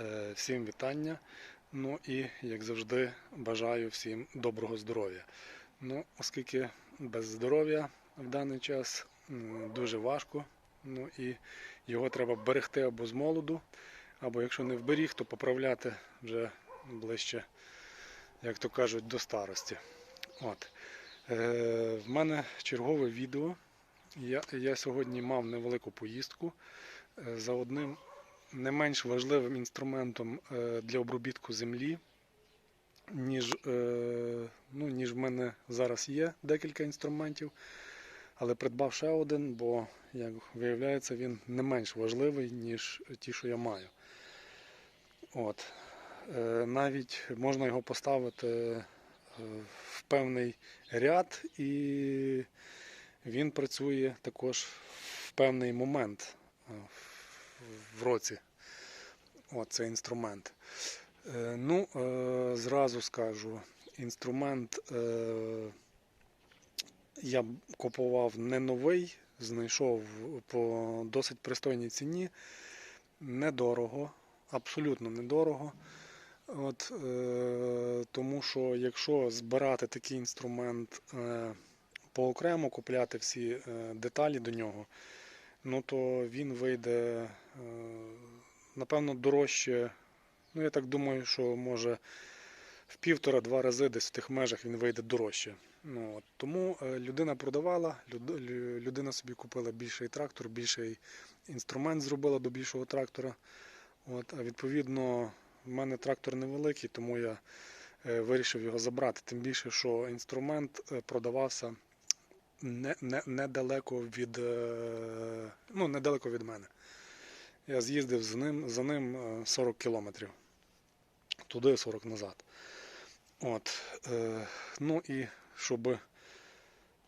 Е, Всім вітання. Ну і, як завжди, бажаю всім доброго здоров'я. Ну, оскільки без здоров'я в даний час дуже важко. Ну і його треба берегти або з молоду, або якщо не вберіг, то поправляти вже ближче, як то кажуть, до старості. От. Е, в мене чергове відео. Я, я сьогодні мав невелику поїздку е, за одним не менш важливим інструментом е, для обробітку землі, ніж, е, ну, ніж в мене зараз є декілька інструментів. Але придбав ще один, бо, як виявляється, він не менш важливий, ніж ті, що я маю. От. Е, Навіть можна його поставити в певний ряд, і він працює також в певний момент в році. От цей інструмент. Е, Ну, е, зразу скажу, інструмент е, я купував не новий, знайшов по досить пристойній ціні. Недорого, абсолютно недорого. От, тому що якщо збирати такий інструмент е, поокремо, купляти всі деталі до нього, ну то він вийде, напевно, дорожче. Ну, я так думаю, що може в півтора-два рази десь в тих межах він вийде дорожче. Ну, от. Тому е, людина продавала, людина собі купила більший трактор, більший інструмент зробила до більшого трактора. От, а відповідно, в мене трактор невеликий, тому я е, вирішив його забрати. Тим більше, що інструмент е, продавався не, не, недалеко від, е, ну, недалеко від мене. Я з'їздив з ним, за ним е, 40 кілометрів. Туди 40 назад. От, е, ну і щоб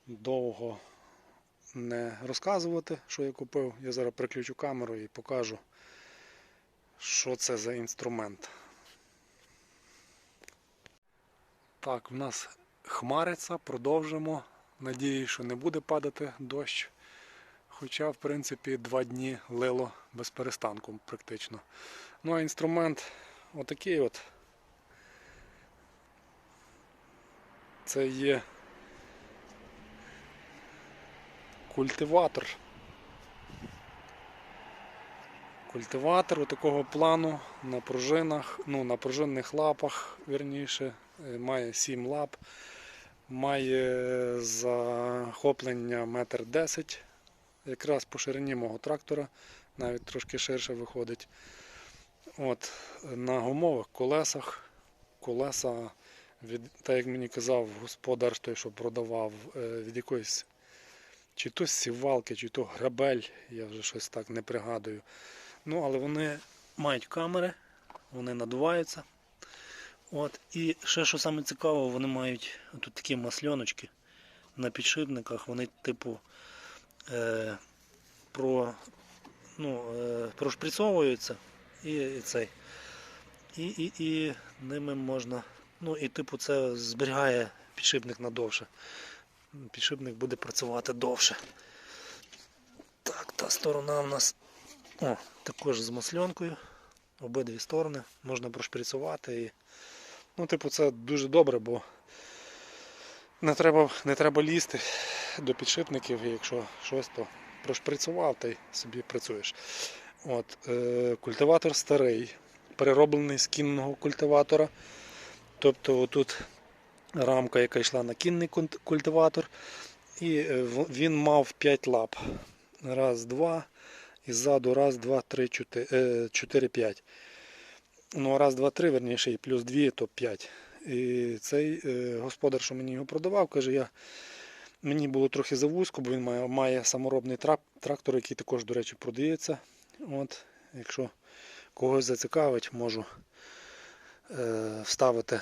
довго не розказувати, що я купив, я зараз приключу камеру і покажу, що це за інструмент. Так, в нас хмариться, продовжимо. Надіюсь, що не буде падати дощ. Хоча, в принципі, два дні лило без перестанку практично. Ну а інструмент отакий от. Це є культиватор. Культиватор такого плану на пружинах, ну на пружинних лапах, вірніше, е, має 7 лап, має захоплення метр 10, якраз по ширині мого трактора, навіть трошки ширше виходить. От, на гумових колесах. Колеса, від, так як мені казав господар, той, що продавав, е, від якоїсь чи то сівалки, чи то грабель, я вже щось так не пригадую. Ну, але вони мають камери, вони надуваються. От. І ще що саме цікаво, вони мають тут такі масльоночки на підшипниках, вони типу про, ну, е, прошприцовуються і, і цей. І, і, і ними можна. Ну і типу це зберігає підшипник надовше. Підшипник буде працювати довше. Так, та сторона в нас о, також з масльонкою. Обидві сторони можна прошприцювати. І... Ну, типу, це дуже добре, бо не треба, не треба лізти до підшипників, якщо щось, то прошприцював та й собі працюєш. От, е, культиватор старий, перероблений з кінного культиватора. Тобто тут рамка, яка йшла на кінний культиватор, і е, він мав 5 лап. Раз, два, і ззаду раз, два, три, чотири, е, чотири, п'ять. Ну, раз, два, три, верніше, і плюс дві, то п'ять. І цей е, господар, що мені його продавав, каже, я, мені було трохи завузько, бо він має, має саморобний трак, трактор, який також, до речі, продається. От, якщо когось зацікавить, можу е, вставити,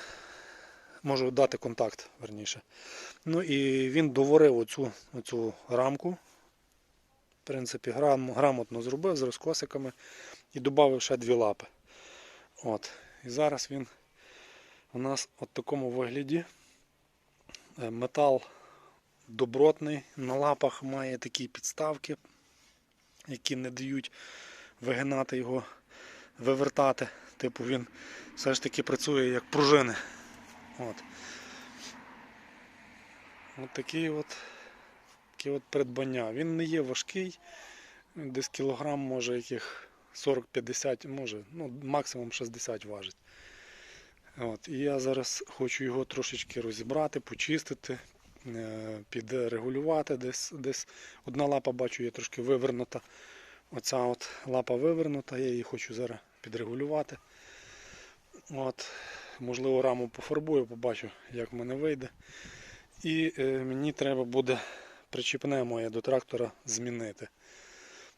можу дати контакт, верніше. Ну і він доворив оцю, оцю рамку. В принципі, грам, грамотно зробив з розкосиками і додав ще дві лапи. От. І зараз він у нас от такому вигляді. Е, Метал добротний, на лапах має такі підставки, які не дають вигинати його, вивертати. типу він все ж таки працює як пружини. От. От такі от, такі от придбання. Він не є важкий, десь кілограм, може яких 40-50, може, ну, максимум 60 важить. От. І я зараз хочу його трошечки розібрати, почистити, підрегулювати. Десь, десь одна лапа бачу, є трошки вивернута. Оця от лапа вивернута, я її хочу зараз підрегулювати. От. Можливо, раму пофарбую, побачу, як в мене вийде. І е, мені треба буде причіпне моє до трактора змінити.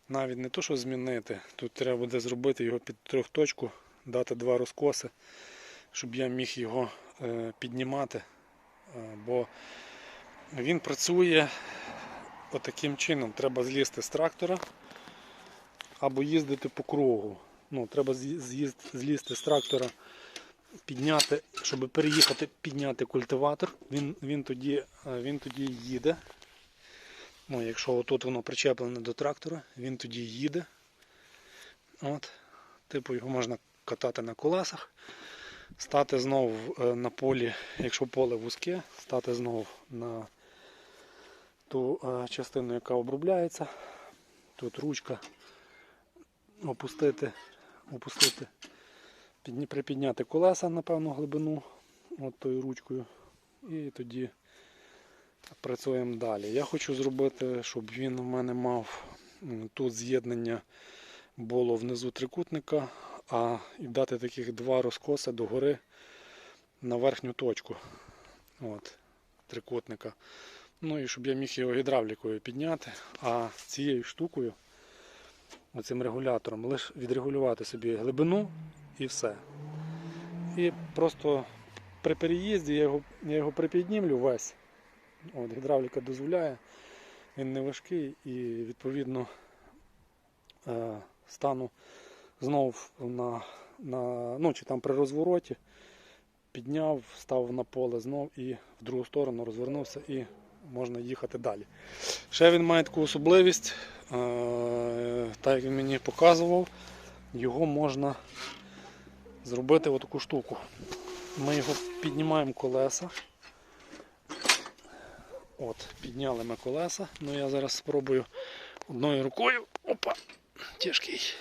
Навіть не то, що змінити, тут треба буде зробити його під трьохточку, дати два розкоси, щоб я міг його е, піднімати. Е, бо він працює отаким чином. Треба злізти з трактора або їздити по кругу. Ну, треба злізти з трактора, підняти, щоб переїхати, підняти культиватор. Він, він, тоді, е, він тоді їде. Ну, якщо отут воно причеплене до трактора, він тоді їде. От. Типу його можна катати на колесах, стати знову е, на полі, якщо поле вузьке, стати знову на ту е, частину, яка обробляється. Тут ручка опустити, опустити, підні- припідняти колеса на певну глибину от тою ручкою. І тоді працюємо далі. Я хочу зробити, щоб він у мене мав тут з'єднання було внизу трикутника, а і дати таких два розкоси догори на верхню точку от, трикутника. Ну і щоб я міг його гідравлікою підняти, а цією штукою, оцим регулятором, лише відрегулювати собі глибину і все. І просто при переїзді я його, я його припіднімлю весь. От, гідравліка дозволяє, він не важкий і відповідно е, стану знову на, на, ну, чи там при розвороті, підняв, став на поле знов і в другу сторону розвернувся і можна їхати далі. Ще він має таку особливість, е, так як він мені показував, його можна зробити отаку штуку. Ми його піднімаємо колеса. От, підняли ми колеса. Ну я зараз спробую одною рукою. Опа! Тяжкий.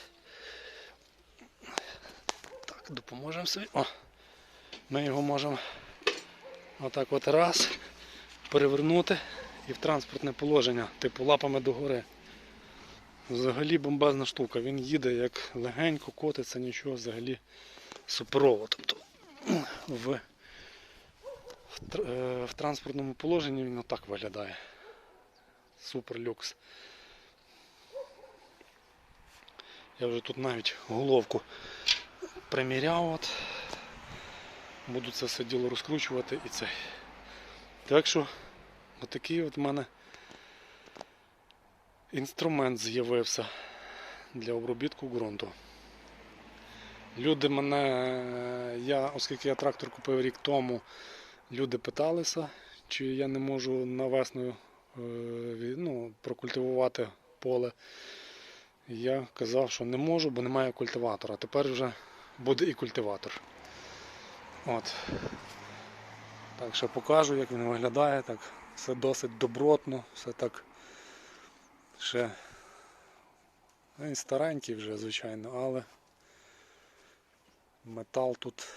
Так, допоможемо собі. О! Ми його можемо отак от раз перевернути і в транспортне положення, типу лапами догори. Взагалі бомбезна штука. Він їде як легенько, котиться, нічого взагалі суперово. Тобто в в, е, в транспортному положенні він отак виглядає. Супер люкс. Я вже тут навіть головку приміряв. От. Буду це все діло розкручувати і цей. Так що отакий от в мене інструмент з'явився для обробітку ґрунту. Люди мене, я, оскільки я трактор купив рік тому, люди питалися, чи я не можу навесною е, ну, прокультивувати поле. Я казав, що не можу, бо немає культиватора. Тепер вже буде і культиватор. От. Так що покажу, як він виглядає. Так, все досить добротно, все так ще ну, він старенький вже, звичайно, але метал тут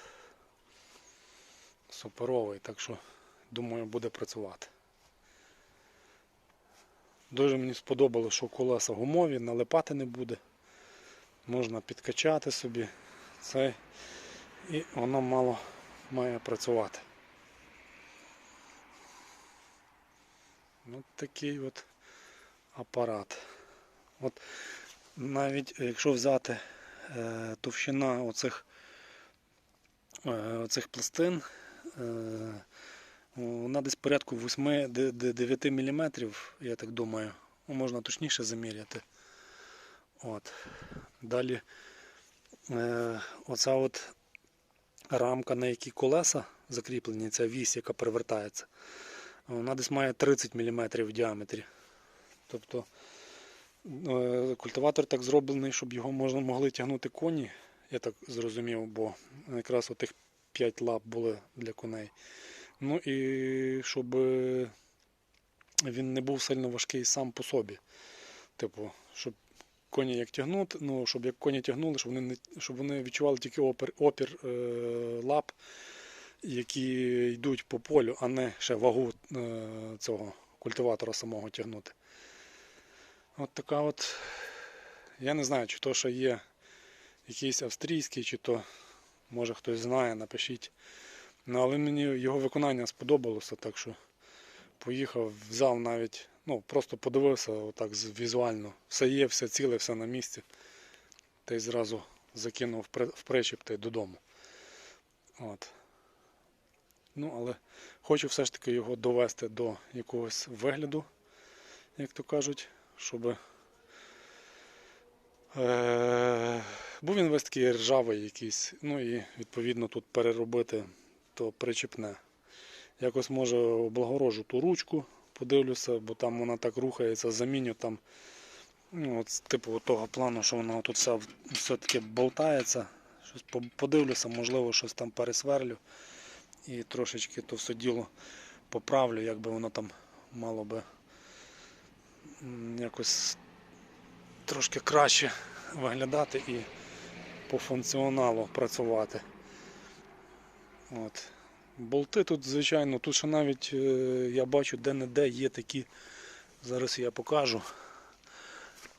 суперовий, так що думаю буде працювати. Дуже мені сподобалося, що колеса гумові, налипати не буде. Можна підкачати собі це і воно мало має працювати. От такий от апарат. От навіть якщо взяти е, товщина оцих, е, оцих пластин, е, вона десь порядку 8-9 мм, я так думаю. Ну, можна точніше заміряти. От. Далі е, оця от рамка, на якій колеса закріплені, ця вісь, яка перевертається, вона десь має 30 мм в діаметрі. Тобто е, культиватор так зроблений, щоб його можна могли тягнути коні, я так зрозумів, бо якраз отих 5 лап були для коней. Ну і щоб е, він не був сильно важкий сам по собі. Типу, щоб коні як тягнуть, ну, щоб як коні тягнули, щоб вони, не, щоб вони відчували тільки опір, опір е, лап, які йдуть по полю, а не ще вагу е, цього культиватора самого тягнути. От така от. Я не знаю, чи то ще є якийсь австрійський, чи то може хтось знає, напишіть. Ну, але мені його виконання сподобалося, так що поїхав, взяв навіть, ну, просто подивився отак візуально. Все є, все ціле, все на місці. Та й зразу закинув в причіп та й додому. От. Ну, але хочу все ж таки його довести до якогось вигляду, як то кажуть, щоб. Е, був він весь такий ржавий якийсь, ну і відповідно тут переробити то причіпне. Якось може облагорожу ту ручку, подивлюся, бо там вона так рухається, заміню там. Ну, от, типу того плану, що вона тут все, все-таки болтається. Щось подивлюся, можливо, щось там пересверлю. І трошечки то все діло поправлю, як би воно там мало би якось трошки краще виглядати і по функціоналу працювати. От. Болти тут, звичайно, тут ще навіть е, я бачу де-не-де є такі, зараз я покажу.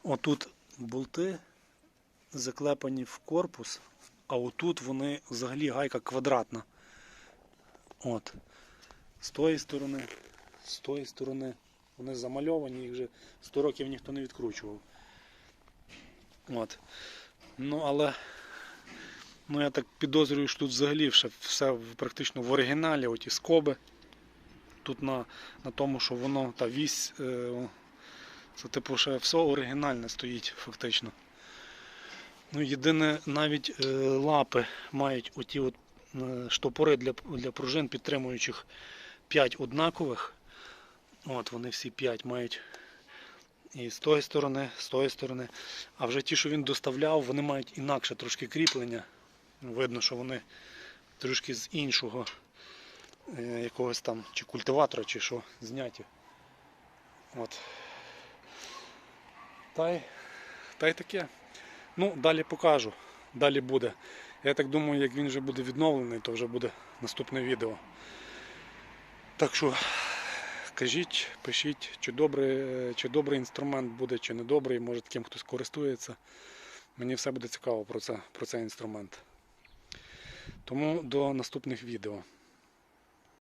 Отут болти заклепані в корпус, а отут вони взагалі гайка квадратна. От. З тої сторони, з тої сторони. Вони замальовані, їх вже 100 років ніхто не відкручував. От. Ну, але ну, я так підозрюю, що тут взагалі все, практично в оригіналі, оті скоби. Тут на, на тому, що воно, та вісь, е, це типу ще все оригінальне стоїть фактично. Ну, єдине, навіть е, лапи мають оті от, штопори для, для пружин, підтримуючих 5 однакових. От вони всі 5 мають і з тої сторони, з тої сторони. А вже ті, що він доставляв, вони мають інакше трошки кріплення. Видно, що вони трошки з іншого е, якогось там чи культиватора, чи що зняті. От. Та й, та й таке. Ну, далі покажу. Далі буде. Я так думаю, як він вже буде відновлений, то вже буде наступне відео. Так що кажіть, пишіть, чи добрий, чи добрий інструмент буде, чи не добрий, може таким хтось користується. Мені все буде цікаво про, це, про цей інструмент. Тому до наступних відео.